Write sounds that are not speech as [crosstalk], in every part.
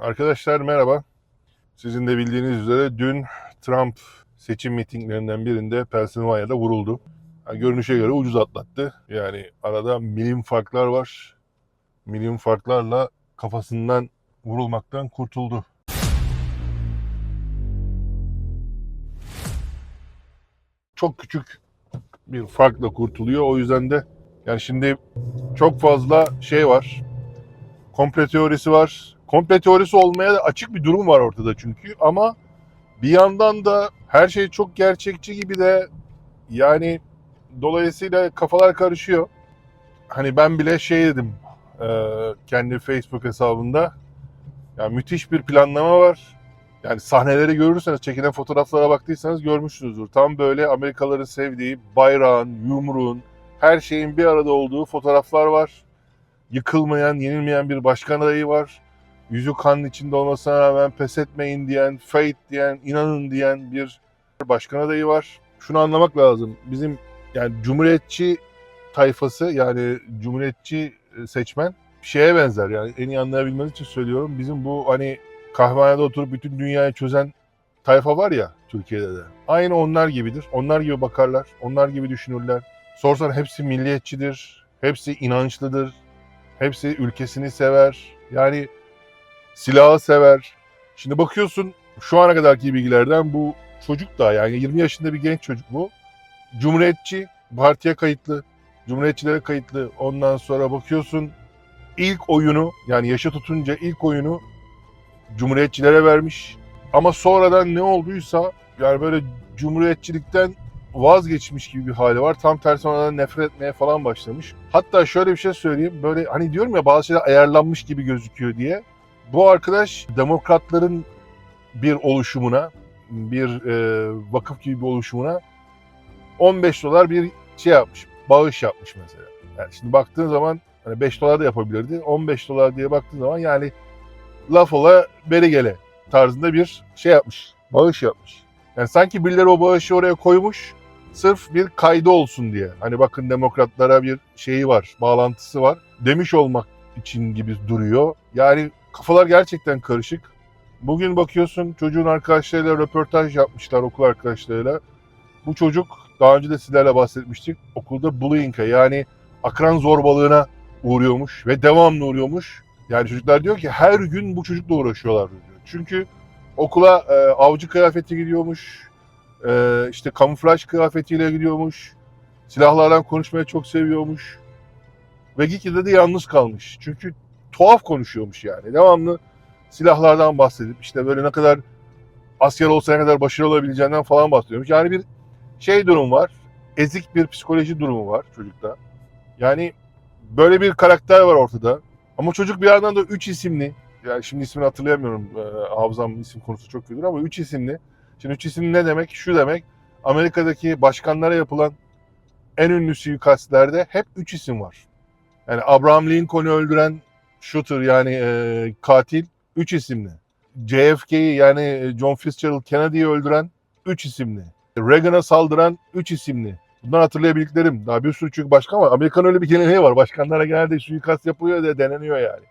Arkadaşlar merhaba. Sizin de bildiğiniz üzere dün Trump seçim mitinglerinden birinde Pennsylvania'da vuruldu. Yani görünüşe göre ucuz atlattı. Yani arada milim farklar var. Milim farklarla kafasından vurulmaktan kurtuldu. Çok küçük bir farkla kurtuluyor. O yüzden de yani şimdi çok fazla şey var. Komple teorisi var. Komple teorisi olmaya da açık bir durum var ortada çünkü ama bir yandan da her şey çok gerçekçi gibi de yani dolayısıyla kafalar karışıyor. Hani ben bile şey dedim e, kendi Facebook hesabında ya müthiş bir planlama var. Yani sahneleri görürseniz, çekilen fotoğraflara baktıysanız görmüşsünüzdür. Tam böyle Amerikalıların sevdiği bayrağın, yumruğun, her şeyin bir arada olduğu fotoğraflar var. Yıkılmayan, yenilmeyen bir başkan adayı var. Yüzü kanın içinde olmasına rağmen pes etmeyin diyen, fight diyen, inanın diyen bir başkan adayı var. Şunu anlamak lazım. Bizim yani cumhuriyetçi tayfası yani cumhuriyetçi seçmen şeye benzer yani en iyi anlayabilmeniz için söylüyorum. Bizim bu hani kahvehanede oturup bütün dünyayı çözen tayfa var ya Türkiye'de de. Aynı onlar gibidir. Onlar gibi bakarlar. Onlar gibi düşünürler. Sorsan hepsi milliyetçidir. Hepsi inançlıdır. Hepsi ülkesini sever. Yani silahı sever. Şimdi bakıyorsun şu ana kadarki bilgilerden bu çocuk da yani 20 yaşında bir genç çocuk bu. Cumhuriyetçi, partiye kayıtlı, Cumhuriyetçilere kayıtlı. Ondan sonra bakıyorsun ilk oyunu yani yaşa tutunca ilk oyunu Cumhuriyetçilere vermiş. Ama sonradan ne olduysa yani böyle Cumhuriyetçilikten vazgeçmiş gibi bir hali var. Tam tersi ondan nefret etmeye falan başlamış. Hatta şöyle bir şey söyleyeyim. Böyle hani diyorum ya bazı şeyler ayarlanmış gibi gözüküyor diye. Bu arkadaş demokratların bir oluşumuna, bir e, vakıf gibi bir oluşumuna 15 dolar bir şey yapmış. Bağış yapmış mesela. Yani şimdi baktığın zaman hani 5 dolar da yapabilirdi. 15 dolar diye baktığın zaman yani laf ola beri gele tarzında bir şey yapmış. Bağış yapmış. Yani sanki birileri o bağışı oraya koymuş sırf bir kaydı olsun diye. Hani bakın demokratlara bir şeyi var, bağlantısı var. Demiş olmak için gibi duruyor. Yani kafalar gerçekten karışık. Bugün bakıyorsun çocuğun arkadaşlarıyla röportaj yapmışlar okul arkadaşlarıyla. Bu çocuk daha önce de sizlerle bahsetmiştik. Okulda bullying'e yani akran zorbalığına uğruyormuş ve devamlı uğruyormuş. Yani çocuklar diyor ki her gün bu çocukla uğraşıyorlar diyor. Çünkü okula e, avcı kıyafeti gidiyormuş, e, işte kamuflaj kıyafetiyle gidiyormuş, silahlardan konuşmayı çok seviyormuş. Ve gitgide de yalnız kalmış. Çünkü tuhaf konuşuyormuş yani. Devamlı silahlardan bahsedip işte böyle ne kadar asker olsa ne kadar başarılı olabileceğinden falan bahsediyormuş. Yani bir şey durum var. Ezik bir psikoloji durumu var çocukta. Yani böyle bir karakter var ortada. Ama çocuk bir yandan da 3 isimli. Yani şimdi ismini hatırlayamıyorum. E, isim konusu çok kötü ama 3 isimli. Şimdi 3 isimli ne demek? Şu demek. Amerika'daki başkanlara yapılan en ünlü suikastlerde hep 3 isim var. Yani Abraham Lincoln'u öldüren shooter yani e, katil 3 isimli. JFK'yi yani John Fitzgerald Kennedy'yi öldüren 3 isimli. Reagan'a saldıran 3 isimli. Bundan hatırlayabildiklerim. Daha bir sürü çünkü başkan var. Amerikan öyle bir geleneği var. Başkanlara genelde suikast yapıyor da deneniyor yani.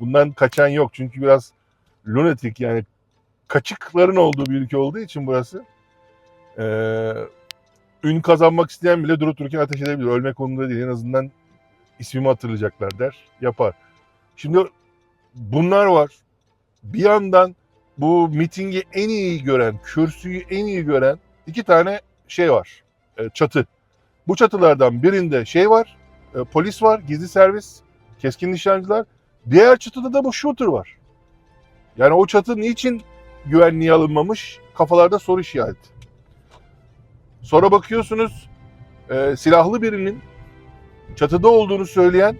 Bundan kaçan yok. Çünkü biraz lunatik yani kaçıkların olduğu bir ülke olduğu için burası. Ee, ün kazanmak isteyen bile durup dururken ateş edebilir. Ölmek onunda değil. En azından ismimi hatırlayacaklar der. Yapar. Şimdi bunlar var. Bir yandan bu mitingi en iyi gören, kürsüyü en iyi gören iki tane şey var. E, çatı. Bu çatılardan birinde şey var, e, polis var, gizli servis, keskin nişancılar. Diğer çatıda da bu shooter var. Yani o çatı niçin güvenliğe alınmamış? Kafalarda soru işareti. Sonra bakıyorsunuz e, silahlı birinin çatıda olduğunu söyleyen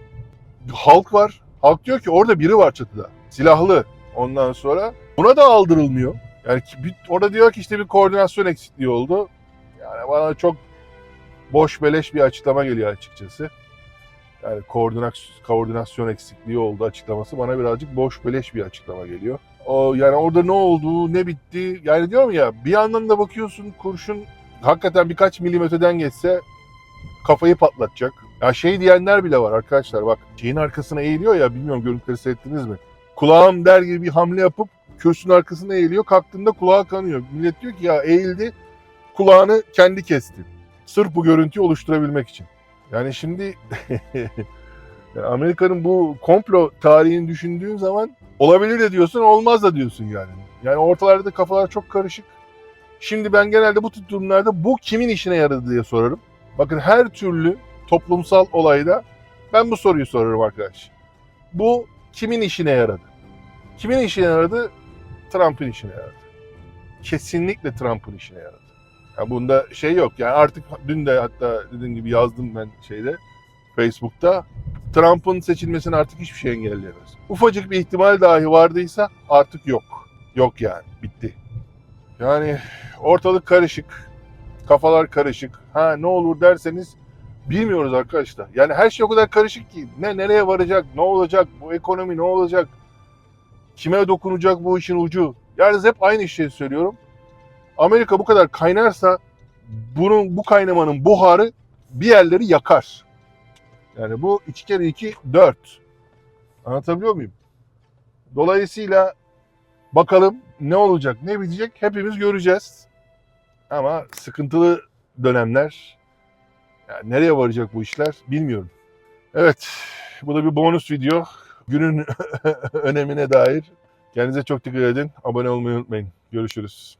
halk var. Halk diyor ki orada biri var çatıda. Silahlı. Ondan sonra buna da aldırılmıyor. Yani bir, orada diyor ki işte bir koordinasyon eksikliği oldu. Yani bana çok boş beleş bir açıklama geliyor açıkçası. Yani koordinasyon, koordinasyon eksikliği oldu açıklaması bana birazcık boş beleş bir açıklama geliyor. O yani orada ne oldu, ne bitti? Yani diyorum ya bir yandan da bakıyorsun kurşun hakikaten birkaç milimetreden geçse kafayı patlatacak. Ya şey diyenler bile var arkadaşlar bak şeyin arkasına eğiliyor ya bilmiyorum görüntüleri seyrettiniz mi? kulağım der gibi bir hamle yapıp köşkün arkasına eğiliyor. Kalktığında kulağı kanıyor. Millet diyor ki ya eğildi kulağını kendi kesti. Sırf bu görüntüyü oluşturabilmek için. Yani şimdi [laughs] Amerika'nın bu komplo tarihini düşündüğün zaman olabilir de diyorsun olmaz da diyorsun yani. Yani ortalarda kafalar çok karışık. Şimdi ben genelde bu tür durumlarda bu kimin işine yaradı diye sorarım. Bakın her türlü toplumsal olayda ben bu soruyu sorarım arkadaş. Bu kimin işine yaradı? Kimin işine yaradı? Trump'ın işine yaradı. Kesinlikle Trump'ın işine yaradı. Ya bunda şey yok. Yani artık dün de hatta dediğim gibi yazdım ben şeyde Facebook'ta. Trump'ın seçilmesini artık hiçbir şey engelleyemez. Ufacık bir ihtimal dahi vardıysa artık yok. Yok yani. Bitti. Yani ortalık karışık. Kafalar karışık. Ha ne olur derseniz bilmiyoruz arkadaşlar. Yani her şey o kadar karışık ki. Ne nereye varacak, ne olacak, bu ekonomi ne olacak, kime dokunacak bu işin ucu. Yani hep aynı şeyi söylüyorum. Amerika bu kadar kaynarsa bunun bu kaynamanın buharı bir yerleri yakar. Yani bu 2 kere 2 4. Anlatabiliyor muyum? Dolayısıyla bakalım ne olacak, ne bitecek hepimiz göreceğiz. Ama sıkıntılı dönemler. Yani nereye varacak bu işler bilmiyorum. Evet, bu da bir bonus video. Günün [laughs] önemine dair. Kendinize çok dikkat edin. Abone olmayı unutmayın. Görüşürüz.